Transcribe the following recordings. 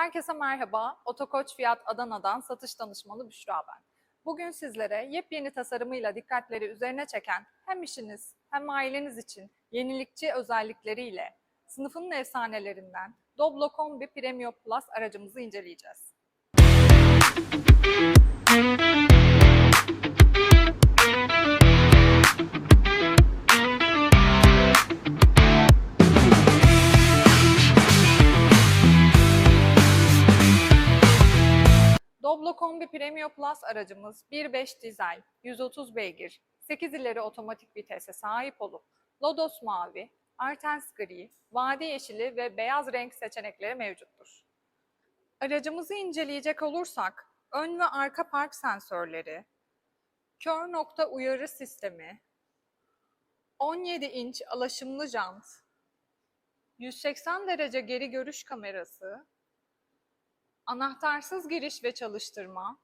Herkese merhaba. Otokoç Fiyat Adana'dan satış danışmanı Büşra ben. Bugün sizlere yepyeni tasarımıyla dikkatleri üzerine çeken hem işiniz hem aileniz için yenilikçi özellikleriyle sınıfının efsanelerinden Doblo Kombi Premium Plus aracımızı inceleyeceğiz. Doblo Kombi Premium Plus aracımız 1.5 dizel, 130 beygir, 8 ileri otomatik vitese sahip olup Lodos mavi, Artens gri, vadi yeşili ve beyaz renk seçenekleri mevcuttur. Aracımızı inceleyecek olursak, ön ve arka park sensörleri, kör nokta uyarı sistemi, 17 inç alaşımlı jant, 180 derece geri görüş kamerası, anahtarsız giriş ve çalıştırma,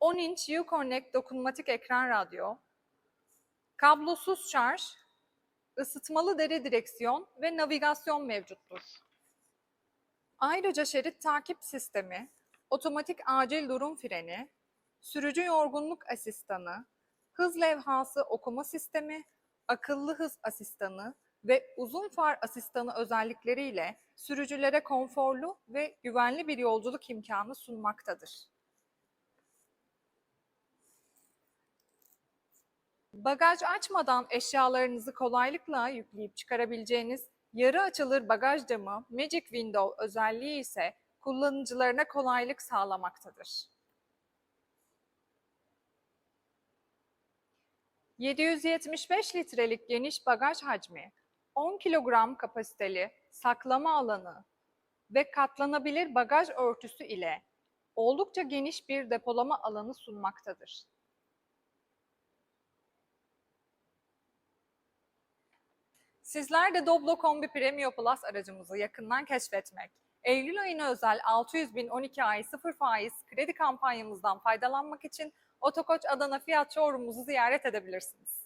10 inç Uconnect dokunmatik ekran radyo, kablosuz şarj, ısıtmalı deri direksiyon ve navigasyon mevcuttur. Ayrıca şerit takip sistemi, otomatik acil durum freni, sürücü yorgunluk asistanı, hız levhası okuma sistemi, akıllı hız asistanı ve uzun far asistanı özellikleriyle sürücülere konforlu ve güvenli bir yolculuk imkanı sunmaktadır. Bagaj açmadan eşyalarınızı kolaylıkla yükleyip çıkarabileceğiniz yarı açılır bagaj camı Magic Window özelliği ise kullanıcılarına kolaylık sağlamaktadır. 775 litrelik geniş bagaj hacmi, 10 kilogram kapasiteli saklama alanı ve katlanabilir bagaj örtüsü ile oldukça geniş bir depolama alanı sunmaktadır. Sizler de Doblo Kombi Premium Plus aracımızı yakından keşfetmek, Eylül ayına özel 600 bin 12 ay 0 faiz kredi kampanyamızdan faydalanmak için Otokoç Adana Fiyat Showroom'umuzu ziyaret edebilirsiniz.